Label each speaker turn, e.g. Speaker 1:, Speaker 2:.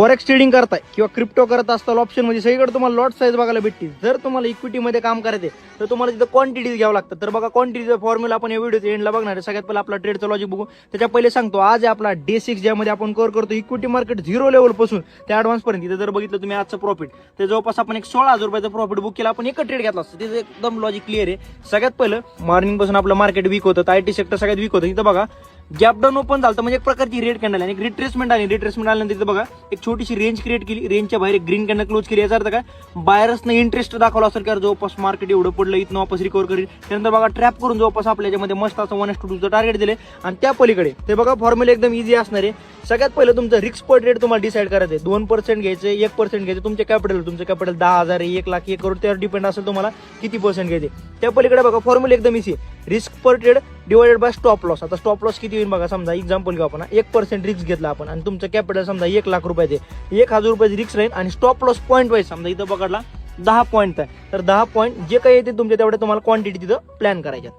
Speaker 1: Forex trading करताय किंवा crypto करत असताल ऑप्शन म्हणजे सगळीकडे तुम्हाला लॉट साईज बघायला भेटतील. जर तुम्हाला इक्विटीमध्ये काम करायचे तर तुम्हाला तिथं क्वांटिटीज घ्यावं लागतं. तर बघा क्वांटिटीचा फॉर्म्युला आपण या व्हिडिओच्या एंडला बघणार आहे. सगळ्यात पहिला आपला ट्रेडचा लॉजिक बघू. त्याच्या पहिले सांगतो आज आपला डे सिक्स ज्यामध्ये आपण कर करतो इक्विटी मार्केट झिरो लेवलपासून त्या ॲडव्हान्सपर्यंत तिथं जर बघितलं तुम्ही आजचं प्रॉफिट तर जवळपास आपण एक सोळा हजार रुपयाचं प्रॉफिट बुक केला आपण एक ट्रेड घेतला असतं. तिथे एकदम लॉजिक क्लिअर आहे. सगळ्यात पहिलं मॉर्निंगपासून आपलं मार्केट वीक होतं आय टी सेक्टर सगळ्यात वीक होतं. इथं बघा गॅपडाऊन ओपन झालं म्हणजे एक प्रकारची रेड कॅन्डल आणि रिट्रेसमेंट आली. रिट्रेसमेंट आल्यानंतर तिथे बघा एक छोटीशी रेंज क्रिएट केली. रेंजच्या बाहेर एक ग्रीन कॅन्डल क्लोज केली. याचा अर्थ काय? बायरसनं इंटरेस्ट दाखवला असेल की जवळपास मार्केट एवढं पडलं इथं वापस रिकवर करेल त्यानंतर बघा ट्रॅप करून जवळपास आपल्या याच्यामध्ये मस्त असं वन एस टू टार्गेट दिले आणि त्या पलीकडे ते बघा फॉर्म्युला एकदम इझी असणार. आहे सगळ्यात पहिलं तुमचं रिस्क पर रेट तुम्हाला डिसाईड करायचं आहे दोन पर्सेंट घ्यायचं एक पर्सेंट घ्यायचं तुमचे कॅपिटल तुमचं कॅपिटल दहा हजार एक लाख एक करोड त्यावर डिपेंड असेल तुम्हाला किती पर्सेंट घ्यायचे. त्या पलीकडे बघा फॉर्म्युला एकदम easy risk per trade divided by stop loss आता स्टॉप लॉस किती होईल बघा समजा एक्झाम्पल घेऊ आपण एक पर्सेंट रिस्क घेतला आपण आणि तुमचं कॅपिटल समजा एक लाख रुपयाचे एक हजार रुपयाचे रिस्क राहील आणि स्टॉप लॉस पॉईंट वाईज समजा इथं पकडला दहा पॉईंट आहे. तर दहा पॉईंट जे काही येते तुमच्या तेवढे तुम्हाला क्वांटिटी तिथं प्लॅन करायच्या